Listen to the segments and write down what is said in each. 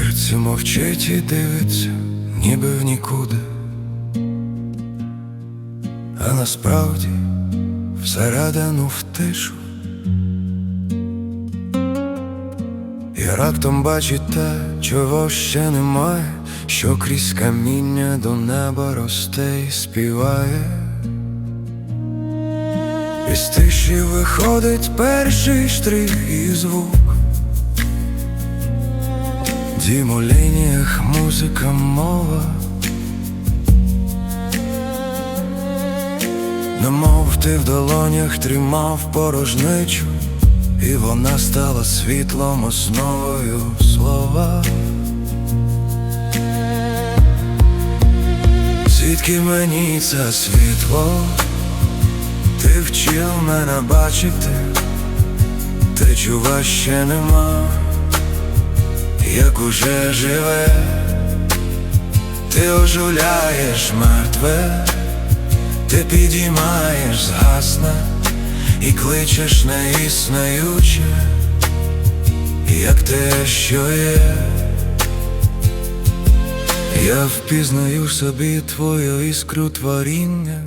Серце мовчить і дивиться, ніби в нікуди, а насправді всередину в тишу. І раптом бачить те, чого ще немає, що крізь каміння до неба росте і співає. Із тиші виходить перший штрих і звук. Дім у лініях, музика, мова. Немов ти в долонях тримав порожничу, і вона стала світлом основою слова. Звідки мені це світло? Ти вчив мене бачити, те чува ще нема як уже живе, ти оживляєш мертве, ти підіймаєш згасне і кличеш неіснуюче, як те, що є. Я впізнаю собі твою іскру творіння,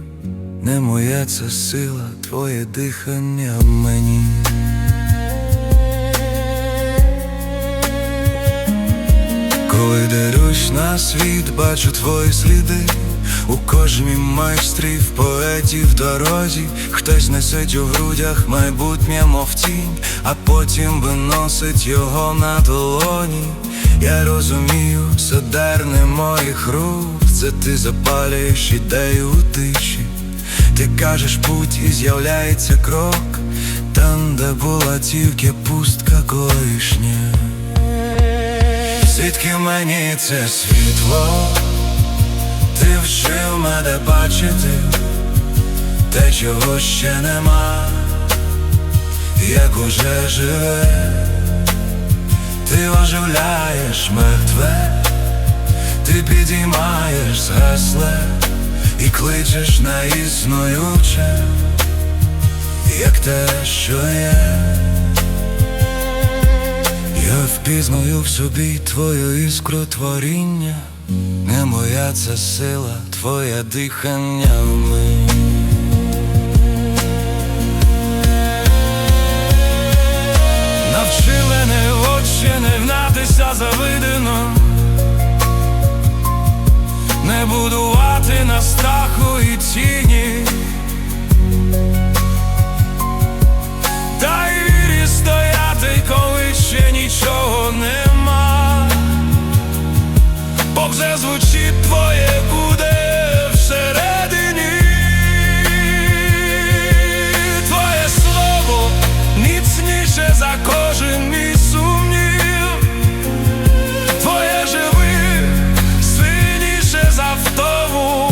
не моя це сила, твоє дихання в мені. Коли дивлюсь на світ, бачу твої сліди у кожній майстрів, поетів в дорозі, хтось несить у грудях майбутнє, мов тінь, а потім виносить його на долоні. Я розумію, це дар не моїх рук, це ти запалюєш ідею у тиші. Ти кажеш путь і з'являється крок, там, де була тільки пустка колишня. Звідки мені це світло, ти вчив мене бачити, те, чого ще нема, як уже живе, ти оживляєш мертве, ти підіймаєш згасле і кличеш на існуюче, як те, що є. Я впізнаю в собі твою іскру творіння, не моя це сила, твоє дихання в мені. Навчили не очі не гнатися за видино, не будувати на страху і тіні. Бо вже звучить твоє буде всередині. Твоє слово міцніше за кожен мій сумнів. Твоє живи сильніше за втому.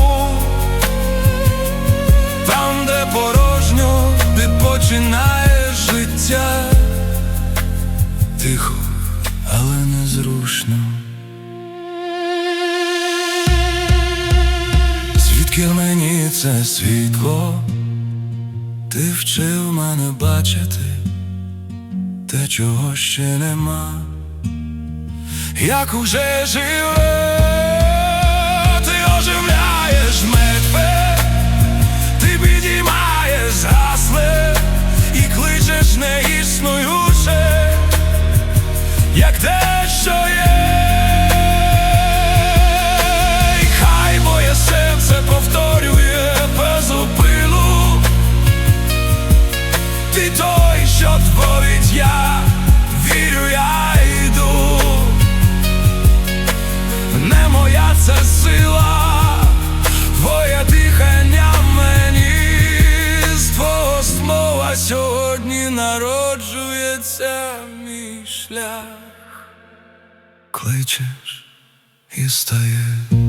Там, де порожньо, ти починаєш життя Тихо, це світло? Ти вчив мене бачити те, чого ще нема, як уже живе, ти оживляєш мертве Кличеш і стає.